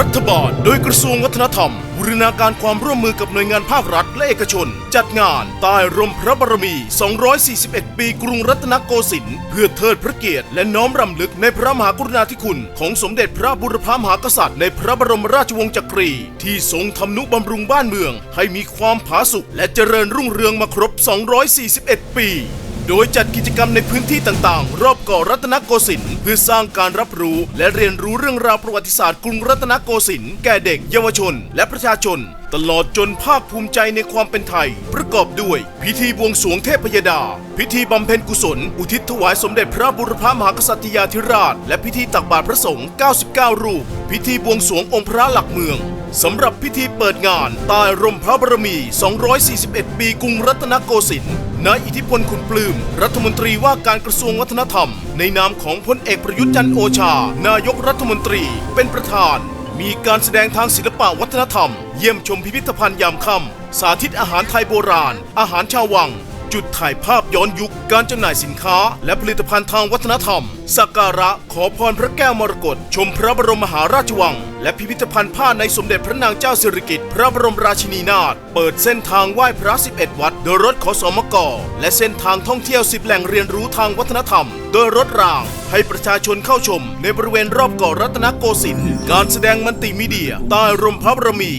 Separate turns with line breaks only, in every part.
รัฐบาล โดยกระทรวงวัฒนธรรมบูรณาการความร่วมมือกับหน่วยงานภาครัฐและเอกชน จัดงานใต้ร่มพระบารมี 241 ปีกรุงรัตนโกสินทร์เพื่อเทิดพระเกียรติและน้อมรำลึกในพระมหากรุณาธิคุณ ของสมเด็จพระบุรพามหากษัตริย์ในพระบรมราชวงศ์จักรี ที่ทรงทำนุบำรุงบ้านเมือง ให้มีความผาสุกและเจริญรุ่งเรืองมาครบ 241 ปี โดยจัดกิจกรรมในพื้นที่ต่างๆ รอบเกาะรัตนโกสินทร์เพื่อสร้างการรับรู้และเรียนรู้เรื่องราวประวัติศาสตร์กรุงรัตนโกสินทร์แก่เด็กเยาวชน และประชาชน ตลอดจนภาคภูมิใจในความเป็นไทย ประกอบด้วย พิธีบวงสรวงเทพยดา พิธีบำเพ็ญกุศล อุทิศถวายสมเด็จพระบุรพามหากษัตริยาธิราช และพิธีตักบาตรพระสงฆ์ 99 รูป พิธีบวงสรวงองค์พระหลักเมืองสำหรับพิธีเปิดงานใต้ร่มพระบรมี 241 ปีกรุงรัตนโกสินทร์ นายอิทธิพลขุนปลื้ม รัฐมนตรีว่าการกระทรวงวัฒนธรรม ในนามของพลเอกประยุทธ์จันโอชา นายกรัฐมนตรี เป็นประธาน มีการแสดงทางศิลปะวัฒนธรรม เยี่ยมชมพิพิธภัณฑ์ยามค่ำสาธิตอาหารไทยโบราณ อาหารชาววัง จุดถ่ายภาพย้อนยุค การจำหน่ายสินค้า และผลิตภัณฑ์ทางวัฒนธรรม สักการะขอพรพระแก้วมรกตชมพระบรมมหาราชวัง และพิพิธภัณฑ์ผ้าในสมเด็จพระนางเจ้าสิริกิติ์พระบรมราชินีนาถเปิดเส้นทางไหว้พระ 11 วัด โดยรถขอสมก และเส้นทางท่องเที่ยว 10 แหล่งเรียนรู้ทางวัฒนธรรม โดยรถราง ให้ประชาชนเข้าชม ในบริเวณรอบเกาะรัตนโกสินทร์การแสดงมัลติมีเดียใต้ร่มพระบรมี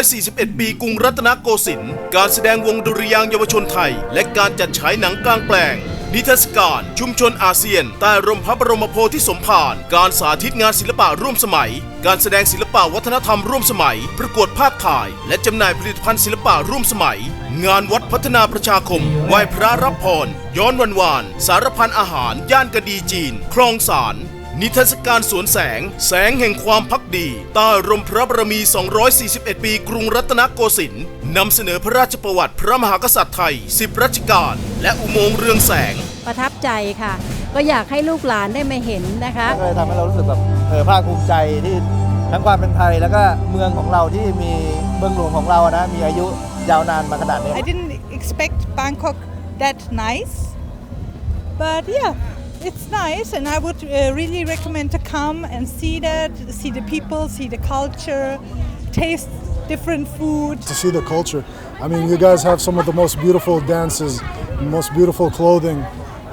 241 ปีกรุงรัตนโกสินทร์การแสดงวงดุริยางเยาวชนไทย และการจัดฉายหนังกลางแปลง นิทรรศการชุมชนอาเซียนใต้ร่มพระบรมโพธิสมภารการสาธิตงานศิลปะร่วมสมัย การแสดงศิลปะวัฒนธรรมร่วมสมัย ประกวดภาพถ่าย และจำหน่ายผลิตภัณฑ์ศิลปะร่วมสมัย งานวัดพัฒนาประชาคมไหว้พระรับพร ย้อนวันวาน สารพันอาหาร ย่านกระดีจีน คลองสารนิทรรศการสวนแสง แสงแห่งความพักดีใต้ร่มพระบรมี 241 ปีกรุงรัตนโกสินทร์นำเสนอพระราชประวัติพระมหากษัตริย์ไทย 10 รัชกาล และอุโมงค์เรืองแสง
ประทับใจค่ะ ก็อยากให้ลูกหลานได้มาเห็นนะคะ
ก็เลยทำให้เรารู้สึกแบบเออภาคภูมิใจที่ทั้งความเป็นไทยแล้วก็เมืองของเราที่มีเมืองหลวงของเราอะนะมีอายุยาวนานมาขนาดนี้
I didn't expect Bangkok that nice, but yeah, it's nice, and I would uh, really recommend to come and see that, see the people, see the culture, taste different food.
to see the culture. I mean, you guys have some of the most beautiful dances, most beautiful clothing,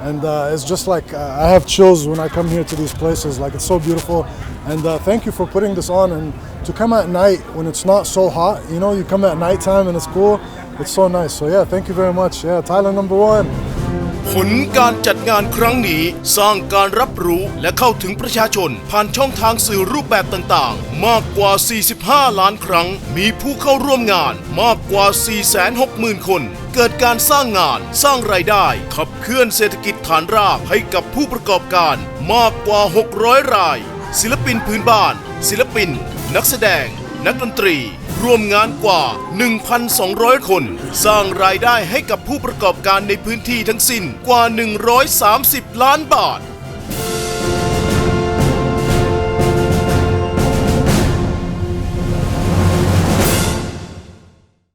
and uh, it's just like uh, I have chills when I come here to these places. Like it's so beautiful, and uh, thank you for putting this on. And to come at night when it's not so hot, you know, you come at nighttime and it's cool. It's so nice. So yeah, thank you very much. Yeah, Thailand number one.
ผลการจัดงานครั้งนี้สร้างการรับรู้และเข้าถึงประชาชน ผ่านช่องทางสื่อรูปแบบต่างๆ มากกว่า 45 ล้านครั้ง มีผู้เข้าร่วมงานมากกว่า 460,000 คน เกิดการสร้างงานสร้างรายได้ ขับเคลื่อนเศรษฐกิจฐานรากให้กับผู้ประกอบการมากกว่า 600 ราย ศิลปินพื้นบ้าน ศิลปิน นักแสดง นักดนตรี รวมงานกว่า 1,200 คน สร้างรายได้ให้กับผู้ประกอบการในพื้นที่ทั้งสิ้นกว่า 130 ล้านบาท